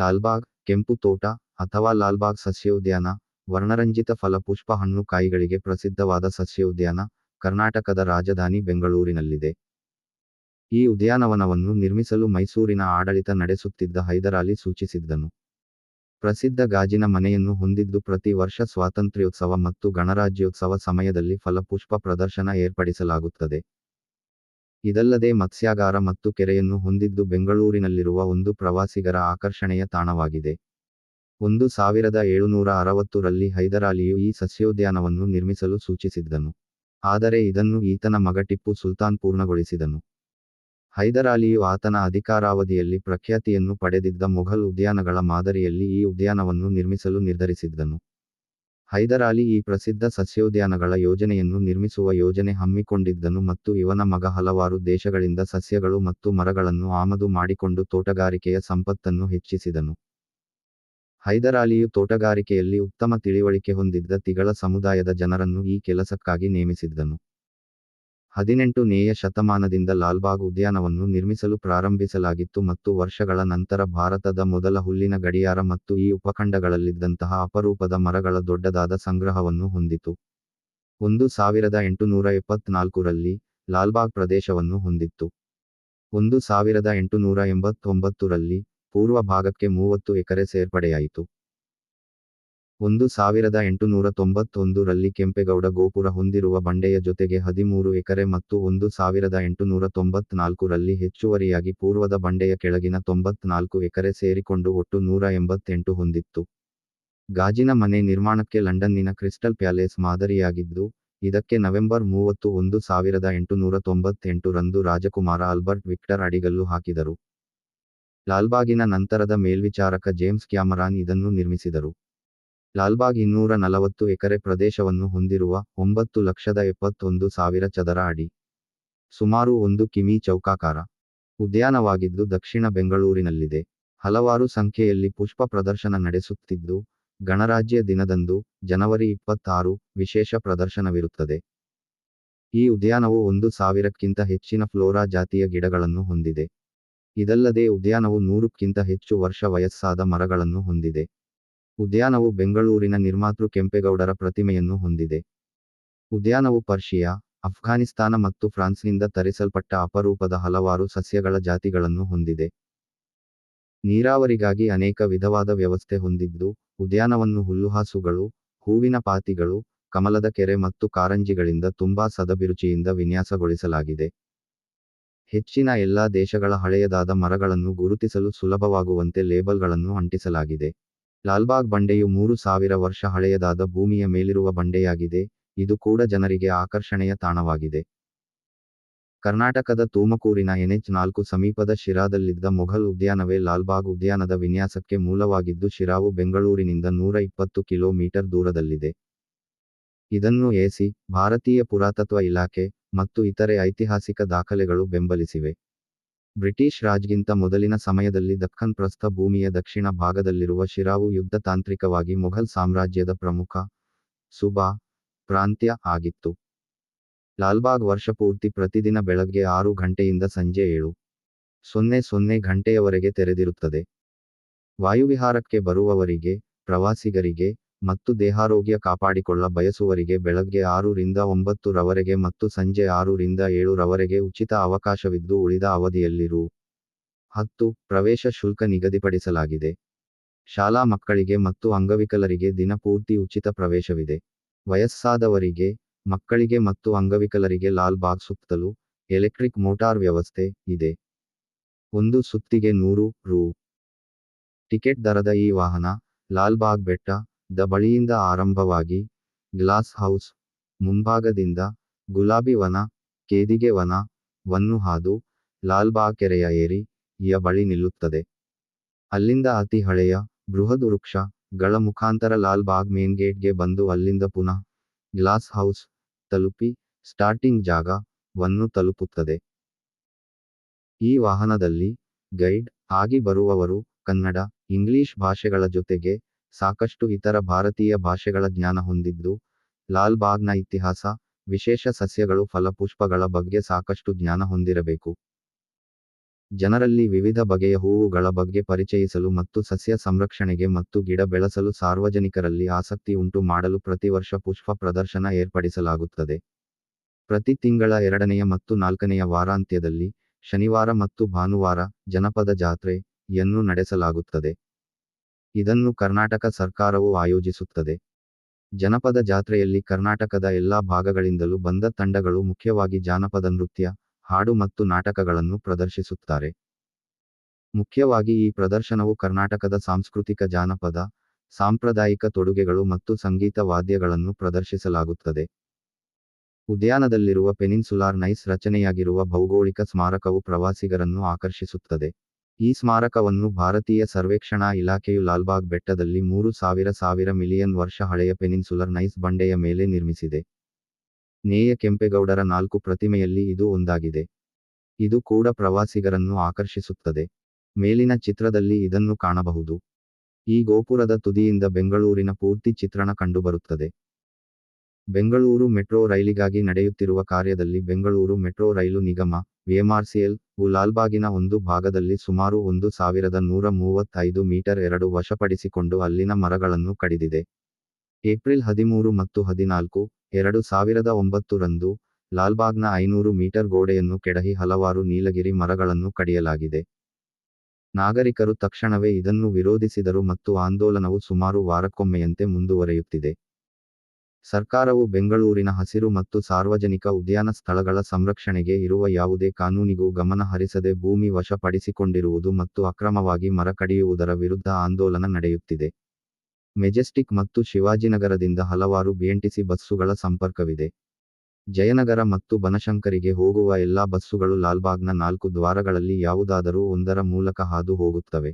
ಲಾಲ್ಬಾಗ್, ಕೆಂಪು ತೋಟ ಅಥವಾ ಲಾಲ್ಬಾಗ್ ಸಸ್ಯೋದ್ಯಾನ, ವರ್ಣರಂಜಿತ ಫಲಪುಷ್ಪ ಹಣ್ಣು ಕಾಯಿಗಳಿಗೆ ಪ್ರಸಿದ್ಧವಾದ ಸಸ್ಯೋದ್ಯಾನ ಕರ್ನಾಟಕದ ರಾಜಧಾನಿ ಬೆಂಗಳೂರಿನಲ್ಲಿದೆ. ಈ ಉದ್ಯಾನವನವನ್ನು ನಿರ್ಮಿಸಲು ಮೈಸೂರಿನ ಆಡಳಿತ ನಡೆಸುತ್ತಿದ್ದ ಹೈದರಾಲಿ ಸೂಚಿಸಿದ್ದನು. ಪ್ರಸಿದ್ಧ ಗಾಜಿನ ಮನೆಯನ್ನು ಹೊಂದಿದ್ದು ಪ್ರತಿ ವರ್ಷ ಸ್ವಾತಂತ್ರ್ಯೋತ್ಸವ ಮತ್ತು ಗಣರಾಜ್ಯೋತ್ಸವ ಸಮಯದಲ್ಲಿ ಫಲಪುಷ್ಪ ಪ್ರದರ್ಶನ ಏರ್ಪಡಿಸಲಾಗುತ್ತದೆ. ಇದಲ್ಲದೆ ಮತ್ಸ್ಯಾಗಾರ ಮತ್ತು ಕೆರೆಯನ್ನು ಹೊಂದಿದ್ದು ಬೆಂಗಳೂರಿನಲ್ಲಿರುವ ಒಂದು ಪ್ರವಾಸಿಗರ ಆಕರ್ಷಣೆಯ ತಾಣವಾಗಿದೆ. ಒಂದು ಸಾವಿರದ ಏಳುನೂರ ಅರವತ್ತರಲ್ಲಿ ಹೈದರಾಲಿಯು ಈ ಸಸ್ಯೋದ್ಯಾನವನ್ನು ನಿರ್ಮಿಸಲು ಸೂಚಿಸಿದ್ದನು. ಆದರೆ ಇದನ್ನು ಈತನ ಮಗ ಟಿಪ್ಪು ಸುಲ್ತಾನ್ ಪೂರ್ಣಗೊಳಿಸಿದನು. ಹೈದರಾಲಿಯು ಆತನ ಅಧಿಕಾರಾವಧಿಯಲ್ಲಿ ಪ್ರಖ್ಯಾತಿಯನ್ನು ಪಡೆದಿದ್ದ ಮೊಘಲ್ ಉದ್ಯಾನಗಳ ಮಾದರಿಯಲ್ಲಿ ಈ ಉದ್ಯಾನವನ್ನು ನಿರ್ಮಿಸಲು ನಿರ್ಧರಿಸಿದ್ದನು. ಹೈದರಾಲಿ ಈ ಪ್ರಸಿದ್ಧ ಸಸ್ಯೋದ್ಯಾನಗಳ ಯೋಜನೆಯನ್ನು ನಿರ್ಮಿಸುವ ಯೋಜನೆ ಹಮ್ಮಿಕೊಂಡಿದ್ದನು ಮತ್ತು ಇವನ ಮಗ ಹಲವಾರು ದೇಶಗಳಿಂದ ಸಸ್ಯಗಳು ಮತ್ತು ಮರಗಳನ್ನು ಆಮದು ಮಾಡಿಕೊಂಡು ತೋಟಗಾರಿಕೆಯ ಸಂಪತ್ತನ್ನು ಹೆಚ್ಚಿಸಿದನು. ಹೈದರಾಲಿಯು ತೋಟಗಾರಿಕೆಯಲ್ಲಿ ಉತ್ತಮ ತಿಳಿವಳಿಕೆ ಹೊಂದಿದ್ದ ತಿಗಳ ಸಮುದಾಯದ ಜನರನ್ನು ಈ ಕೆಲಸಕ್ಕಾಗಿ ನೇಮಿಸಿದ್ದನು. ಹದಿನೆಂಟುನೇಯ ಶತಮಾನದಿಂದ ಲಾಲ್ಬಾಗ್ ಉದ್ಯಾನವನ್ನು ನಿರ್ಮಿಸಲು ಪ್ರಾರಂಭಿಸಲಾಗಿತ್ತು ಮತ್ತು ವರ್ಷಗಳ ನಂತರ ಭಾರತದ ಮೊದಲ ಹುಲ್ಲಿನ ಗಡಿಯಾರ ಮತ್ತು ಈ ಉಪಖಂಡಗಳಲ್ಲಿದ್ದಂತಹ ಅಪರೂಪದ ಮರಗಳ ದೊಡ್ಡದಾದ ಸಂಗ್ರಹವನ್ನು ಹೊಂದಿತು. ಒಂದು ಸಾವಿರದ ಎಂಟುನೂರ ಎಪ್ಪತ್ನಾಲ್ಕರಲ್ಲಿ ಲಾಲ್ಬಾಗ್ ಪ್ರದೇಶವನ್ನು ಹೊಂದಿತ್ತು. ಒಂದು ಸಾವಿರದ ಎಂಟುನೂರ ಎಂಬತ್ತೊಂಬತ್ತರಲ್ಲಿ ಪೂರ್ವ ಭಾಗಕ್ಕೆ ಮೂವತ್ತು ಎಕರೆ ಸೇರ್ಪಡೆಯಾಯಿತು. ಒಂದು ಸಾವಿರದ ಎಂಟುನೂರ ತೊಂಬತ್ತೊಂದರಲ್ಲಿ ಕೆಂಪೇಗೌಡ ಗೋಪುರ ಹೊಂದಿರುವ ಬಂಡೆಯ ಜೊತೆಗೆ ಹದಿಮೂರು ಎಕರೆ ಮತ್ತು ಒಂದು ಸಾವಿರದ ಎಂಟುನೂರ ತೊಂಬತ್ನಾಲ್ಕರಲ್ಲಿ ಹೆಚ್ಚುವರಿಯಾಗಿ ಪೂರ್ವದ ಬಂಡೆಯ ಕೆಳಗಿನ ತೊಂಬತ್ನಾಲ್ಕು ಎಕರೆ ಸೇರಿಕೊಂಡು ಒಟ್ಟು ನೂರ ಎಂಬತ್ತೆಂಟು ಹೊಂದಿತ್ತು. ಗಾಜಿನ ಮನೆ ನಿರ್ಮಾಣಕ್ಕೆ ಲಂಡನ್ನಿನ ಕ್ರಿಸ್ಟಲ್ ಪ್ಯಾಲೇಸ್ ಮಾದರಿಯಾಗಿದ್ದು, ಇದಕ್ಕೆ ನವೆಂಬರ್ ಮೂವತ್ತು ಒಂದು ಸಾವಿರದ ಎಂಟುನೂರ ತೊಂಬತ್ತೆಂಟು ರಂದು ರಾಜಕುಮಾರ ಆಲ್ಬರ್ಟ್ ವಿಕ್ಟರ್ ಅಡಿಗಲ್ಲು ಹಾಕಿದರು. ಲಾಲ್ಬಾಗಿನ ನಂತರದ ಮೇಲ್ವಿಚಾರಕ ಜೇಮ್ಸ್ ಕ್ಯಾಮರಾನ್ ಇದನ್ನು ನಿರ್ಮಿಸಿದರು. ಲಾಲ್ಬಾಗ್ ಇನ್ನೂರ ನಲವತ್ತು ಎಕರೆ ಪ್ರದೇಶವನ್ನು ಹೊಂದಿರುವ ಒಂಬತ್ತು ಲಕ್ಷದ ಎಪ್ಪತ್ತೊಂದು ಸಾವಿರ ಚದರ ಅಡಿ, ಸುಮಾರು ಒಂದು ಕಿಮಿ ಚೌಕಾಕಾರ, ಉದ್ಯಾನವಾಗಿದ್ದು ದಕ್ಷಿಣ ಬೆಂಗಳೂರಿನಲ್ಲಿದೆ. ಹಲವಾರು ಸಂಖ್ಯೆಯಲ್ಲಿ ಪುಷ್ಪ ಪ್ರದರ್ಶನ ನಡೆಸುತ್ತಿದ್ದು, ಗಣರಾಜ್ಯ ದಿನದಂದು ಜನವರಿ ಇಪ್ಪತ್ತಾರು ವಿಶೇಷ ಪ್ರದರ್ಶನವಿರುತ್ತದೆ. ಈ ಉದ್ಯಾನವು ಒಂದು ಸಾವಿರಕ್ಕಿಂತ ಹೆಚ್ಚಿನ ಫ್ಲೋರಾ ಜಾತಿಯ ಗಿಡಗಳನ್ನು ಹೊಂದಿದೆ. ಇದಲ್ಲದೆ ಉದ್ಯಾನವು ನೂರಕ್ಕಿಂತ ಹೆಚ್ಚು ವರ್ಷ ವಯಸ್ಸಾದ ಮರಗಳನ್ನು ಹೊಂದಿದೆ. ಉದ್ಯಾನವು ಬೆಂಗಳೂರಿನ ನಿರ್ಮಾತೃ ಕೆಂಪೇಗೌಡರ ಪ್ರತಿಮೆಯನ್ನು ಹೊಂದಿದೆ. ಉದ್ಯಾನವು ಪರ್ಷಿಯಾ, ಅಫ್ಘಾನಿಸ್ತಾನ ಮತ್ತು ಫ್ರಾನ್ಸ್ನಿಂದ ತರಿಸಲ್ಪಟ್ಟ ಅಪರೂಪದ ಹಲವಾರು ಸಸ್ಯಗಳ ಜಾತಿಗಳನ್ನು ಹೊಂದಿದೆ. ನೀರಾವರಿಗಾಗಿ ಅನೇಕ ವಿಧವಾದ ವ್ಯವಸ್ಥೆ ಹೊಂದಿದ್ದು, ಉದ್ಯಾನವನ್ನು ಹುಲ್ಲುಹಾಸುಗಳು, ಹೂವಿನ ಪಾತಿಗಳು, ಕಮಲದ ಕೆರೆ ಮತ್ತು ಕಾರಂಜಿಗಳಿಂದ ತುಂಬಾ ಸದಭಿರುಚಿಯಿಂದ ವಿನ್ಯಾಸಗೊಳಿಸಲಾಗಿದೆ. ಹೆಚ್ಚಿನ ಎಲ್ಲಾ ದೇಶಗಳ ಹಳೆಯದಾದ ಮರಗಳನ್ನು ಗುರುತಿಸಲು ಸುಲಭವಾಗುವಂತೆ ಲೇಬಲ್ಗಳನ್ನು ಅಂಟಿಸಲಾಗಿದೆ. ಲಾಲ್ಬಾಗ್ ಬಂಡೆಯು ಮೂರು ಸಾವಿರ ವರ್ಷ ಹಳೆಯದಾದ ಭೂಮಿಯ ಮೇಲಿರುವ ಬಂಡೆಯಾಗಿದೆ, ಇದು ಕೂಡ ಜನರಿಗೆ ಆಕರ್ಷಣೆಯ ತಾಣವಾಗಿದೆ. ಕರ್ನಾಟಕದ ತುಮಕೂರಿನ ಎನ್ಎಚ್ ನಾಲ್ಕು ಸಮೀಪದ ಶಿರಾದಲ್ಲಿದ್ದ ಮೊಘಲ್ ಉದ್ಯಾನವೇ ಲಾಲ್ಬಾಗ್ ಉದ್ಯಾನದ ವಿನ್ಯಾಸಕ್ಕೆ ಮೂಲವಾಗಿದ್ದು ಶಿರಾವು ಬೆಂಗಳೂರಿನಿಂದ ನೂರ ಇಪ್ಪತ್ತು ಕಿಲೋಮೀಟರ್ ದೂರದಲ್ಲಿದೆ. ಇದನ್ನು ಎಸಿ, ಭಾರತೀಯ ಪುರಾತತ್ವ ಇಲಾಖೆ ಮತ್ತು ಇತರೆ ಐತಿಹಾಸಿಕ ದಾಖಲೆಗಳು ಬೆಂಬಲಿಸಿವೆ. ಬ್ರಿಟಿಷ್ ರಾಜ್ಗಿಂತ ಮೊದಲಿನ ಸಮಯದಲ್ಲಿ ದಕ್ಕನ್ ಪ್ರಸ್ಥ ಭೂಮಿಯ ದಕ್ಷಿಣ ಭಾಗದಲ್ಲಿರುವ ಶಿರಾವು ಯುದ್ಧ ತಾಂತ್ರಿಕವಾಗಿ ಮೊಘಲ್ ಸಾಮ್ರಾಜ್ಯದ ಪ್ರಮುಖ ಸುಬಾ ಪ್ರಾಂತ್ಯ ಆಗಿತ್ತು. ಲಾಲ್ಬಾಗ್ ವರ್ಷಪೂರ್ತಿ ಪ್ರತಿದಿನ ಬೆಳಗ್ಗೆ ಆರು ಗಂಟೆಯಿಂದ ಸಂಜೆ ಏಳು, ಸೊನ್ನೆ ಸೊನ್ನೆ ಗಂಟೆಯವರೆಗೆ ತೆರೆದಿರುತ್ತದೆ. ವಾಯುವಿಹಾರಕ್ಕೆ ಬರುವವರಿಗೆ, ಪ್ರವಾಸಿಗರಿಗೆ ಮತ್ತು ದೇಹಾರೋಗ್ಯ ಕಾಪಾಡಿಕೊಳ್ಳ ಬಯಸುವರಿಗೆ ಬೆಳಗ್ಗೆ ಆರು ರಿಂದ ಒಂಬತ್ತು ರವರೆಗೆ ಮತ್ತು ಸಂಜೆ ಆರು ರಿಂದ ಏಳು ರವರೆಗೆ ಉಚಿತ ಅವಕಾಶವಿದ್ದು ಉಳಿದ ಅವಧಿಯಲ್ಲಿ ರು ಹತ್ತು, ಪ್ರವೇಶ ಶುಲ್ಕ ನಿಗದಿಪಡಿಸಲಾಗಿದೆ. ಶಾಲಾ ಮಕ್ಕಳಿಗೆ ಮತ್ತು ಅಂಗವಿಕಲರಿಗೆ ದಿನಪೂರ್ತಿ ಉಚಿತ ಪ್ರವೇಶವಿದೆ. ವಯಸ್ಸಾದವರಿಗೆ, ಮಕ್ಕಳಿಗೆ ಮತ್ತು ಅಂಗವಿಕಲರಿಗೆ ಲಾಲ್ ಬಾಗ್ ಸುತ್ತಲೂ ಎಲೆಕ್ಟ್ರಿಕ್ ಮೋಟಾರ್ ವ್ಯವಸ್ಥೆ ಇದೆ. ಒಂದು ಸುತ್ತಿಗೆ ನೂರು ರು. ಟಿಕೆಟ್ ದರದ ಈ ವಾಹನ ಲಾಲ್ಬಾಗ್ ಬೆಟ್ಟ ದ ಬಳಿಯಿಂದ ಆರಂಭವಾಗಿ ಗ್ಲಾಸ್ ಹೌಸ್, ಮುಂಭಾಗದಿಂದ ಗುಲಾಬಿ ವನ, ಕೇದಿಗೆ ವನ, ವನ್ನು ಹಾದು ಲಾಲ್ಬಾಗ್ ಕೆರೆಯ ಏರಿ, ಯ ಬಳಿ ನಿಲ್ಲುತ್ತದೆ. ಅಲ್ಲಿಂದ ಅತಿ ಹಳೆಯ ಬೃಹದ್ ವೃಕ್ಷ, ಗಳ ಮುಖಾಂತರ ಲಾಲ್ಬಾಗ್ ಮೇನ್ ಗೇಟ್ಗೆ ಬಂದು ಅಲ್ಲಿಂದ ಪುನಃ ಗ್ಲಾಸ್ ಹೌಸ್ ತಲುಪಿ ಸ್ಟಾರ್ಟಿಂಗ್ ಜಾಗ ವನ್ನು ತಲುಪುತ್ತದೆ. ಈ ವಾಹನದಲ್ಲಿ ಗೈಡ್ ಆಗಿ ಬರುವವರು ಕನ್ನಡ, ಇಂಗ್ಲಿಷ್ ಭಾಷೆಗಳ ಜೊತೆಗೆ ಸಾಕಷ್ಟು ಇತರ ಭಾರತೀಯ ಭಾಷೆಗಳ ಜ್ಞಾನ ಹೊಂದಿದ್ದು, ಲಾಲ್ ಬಾಗ್ನ ಇತಿಹಾಸ, ವಿಶೇಷ ಸಸ್ಯಗಳು, ಫಲಪುಷ್ಪಗಳ ಬಗ್ಗೆ ಸಾಕಷ್ಟು ಜ್ಞಾನ ಹೊಂದಿರಬೇಕು. ಜನರಲ್ಲಿ ವಿವಿಧ ಬಗೆಯ ಹೂವುಗಳ ಬಗ್ಗೆ ಪರಿಚಯಿಸಲು ಮತ್ತು ಸಸ್ಯ ಸಂರಕ್ಷಣೆಗೆ ಮತ್ತು ಗಿಡ ಬೆಳೆಸಲು ಸಾರ್ವಜನಿಕರಲ್ಲಿ ಆಸಕ್ತಿ ಉಂಟು ಮಾಡಲು ಪ್ರತಿ ವರ್ಷ ಪುಷ್ಪ ಪ್ರದರ್ಶನ ಏರ್ಪಡಿಸಲಾಗುತ್ತದೆ. ಪ್ರತಿ ತಿಂಗಳ ಎರಡನೆಯ ಮತ್ತು ನಾಲ್ಕನೆಯ ವಾರಾಂತ್ಯದಲ್ಲಿ ಶನಿವಾರ ಮತ್ತು ಭಾನುವಾರ ಜನಪದ ಜಾತ್ರೆ ಯನ್ನು ನಡೆಸಲಾಗುತ್ತದೆ. ಇದನ್ನು ಕರ್ನಾಟಕ ಸರ್ಕಾರವು ಆಯೋಜಿಸುತ್ತದೆ. ಜನಪದ ಜಾತ್ರೆಯಲ್ಲಿ ಕರ್ನಾಟಕದ ಎಲ್ಲಾ ಭಾಗಗಳಿಂದಲೂ ಬಂದ ತಂಡಗಳು ಮುಖ್ಯವಾಗಿ ಜಾನಪದ ನೃತ್ಯ, ಹಾಡು ಮತ್ತು ನಾಟಕಗಳನ್ನು ಪ್ರದರ್ಶಿಸುತ್ತಾರೆ. ಮುಖ್ಯವಾಗಿ ಈ ಪ್ರದರ್ಶನವು ಕರ್ನಾಟಕದ ಸಾಂಸ್ಕೃತಿಕ ಜಾನಪದ, ಸಾಂಪ್ರದಾಯಿಕ ತೊಡುಗೆಗಳು ಮತ್ತು ಸಂಗೀತ ವಾದ್ಯಗಳನ್ನು ಪ್ರದರ್ಶಿಸಲಾಗುತ್ತದೆ. ಉದ್ಯಾನದಲ್ಲಿರುವ ಪೆನಿನ್ಸುಲಾರ್ ನೈಸ್ ರಚನೆಯಾಗಿರುವ ಭೌಗೋಳಿಕ ಸ್ಮಾರಕವು ಪ್ರವಾಸಿಗರನ್ನು ಆಕರ್ಷಿಸುತ್ತದೆ. ಈ ಸ್ಮಾರಕವನ್ನು ಭಾರತೀಯ ಸರ್ವೇಕ್ಷಣಾ ಇಲಾಖೆಯು ಲಾಲ್ಬಾಗ್ ಬೆಟ್ಟದಲ್ಲಿ ಮೂರು ಸಾವಿರ ಸಾವಿರ ಮಿಲಿಯನ್ ವರ್ಷ ಹಳೆಯ ಪೆನಿನ್ಸುಲರ್ ನೈಸ್ ಬಂಡೆಯ ಮೇಲೆ ನಿರ್ಮಿಸಿದೆ. ನೇಯ ಕೆಂಪೇಗೌಡರ ನಾಲ್ಕು ಪ್ರತಿಮೆಯಲ್ಲಿ ಇದು ಒಂದಾಗಿದೆ. ಇದು ಕೂಡ ಪ್ರವಾಸಿಗರನ್ನು ಆಕರ್ಷಿಸುತ್ತದೆ. ಮೇಲಿನ ಚಿತ್ರದಲ್ಲಿ ಇದನ್ನು ಕಾಣಬಹುದು. ಈ ಗೋಪುರದ ತುದಿಯಿಂದ ಬೆಂಗಳೂರಿನ ಪೂರ್ತಿ ಚಿತ್ರಣ ಕಂಡುಬರುತ್ತದೆ. ಬೆಂಗಳೂರು ಮೆಟ್ರೋ ರೈಲಿಗಾಗಿ ನಡೆಯುತ್ತಿರುವ ಕಾರ್ಯದಲ್ಲಿ ಬೆಂಗಳೂರು ಮೆಟ್ರೋ ರೈಲು ನಿಗಮ ವಿಎಂಆರ್ಸಿಎಲ್ ಉ ಲಾಲ್ಬಾಗಿನ ಒಂದು ಭಾಗದಲ್ಲಿ ಸುಮಾರು ಒಂದು ಸಾವಿರದ ನೂರ ಮೂವತ್ತೈದು ಮೀಟರ್ ಎರಡು ವಶಪಡಿಸಿಕೊಂಡು ಅಲ್ಲಿನ ಮರಗಳನ್ನು ಕಡಿದಿದೆ. ಏಪ್ರಿಲ್ ಹದಿಮೂರು ಮತ್ತು ಹದಿನಾಲ್ಕು, ಎರಡು ಸಾವಿರದ ಒಂಬತ್ತು ರಂದು ಲಾಲ್ಬಾಗ್ನ ಐನೂರು ಮೀಟರ್ ಗೋಡೆಯನ್ನು ಕೆಡಹಿ ಹಲವಾರು ನೀಲಗಿರಿ ಮರಗಳನ್ನು ಕಡಿಯಲಾಗಿದೆ. ನಾಗರಿಕರು ತಕ್ಷಣವೇ ಇದನ್ನು ವಿರೋಧಿಸಿದರು ಮತ್ತು ಆಂದೋಲನವು ಸುಮಾರು ವಾರಕ್ಕೊಮ್ಮೆಯಂತೆ ಮುಂದುವರೆಯುತ್ತಿದೆ. ಸರ್ಕಾರವು ಬೆಂಗಳೂರಿನ ಹಸಿರು ಮತ್ತು ಸಾರ್ವಜನಿಕ ಉದ್ಯಾನ ಸ್ಥಳಗಳ ಸಂರಕ್ಷಣೆಗೆ ಇರುವ ಯಾವುದೇ ಕಾನೂನಿಗೂ ಗಮನ ಹರಿಸದೆ ಭೂಮಿ ವಶಪಡಿಸಿಕೊಂಡಿರುವುದು ಮತ್ತು ಅಕ್ರಮವಾಗಿ ಮರ ಕಡಿಯುವುದರ ವಿರುದ್ಧ ಆಂದೋಲನ ನಡೆಯುತ್ತಿದೆ. ಮೆಜೆಸ್ಟಿಕ್ ಮತ್ತು ಶಿವಾಜಿನಗರದಿಂದ ಹಲವಾರು ಬಿಎಂಟಿಸಿ ಬಸ್ಸುಗಳ ಸಂಪರ್ಕವಿದೆ. ಜಯನಗರ ಮತ್ತು ಬನಶಂಕರಿಗೆ ಹೋಗುವ ಎಲ್ಲಾ ಬಸ್ಸುಗಳು ಲಾಲ್ಬಾಗ್ನ ನಾಲ್ಕು ದ್ವಾರಗಳಲ್ಲಿ ಯಾವುದಾದರೂ ಒಂದರ ಮೂಲಕ ಹಾದು ಹೋಗುತ್ತವೆ.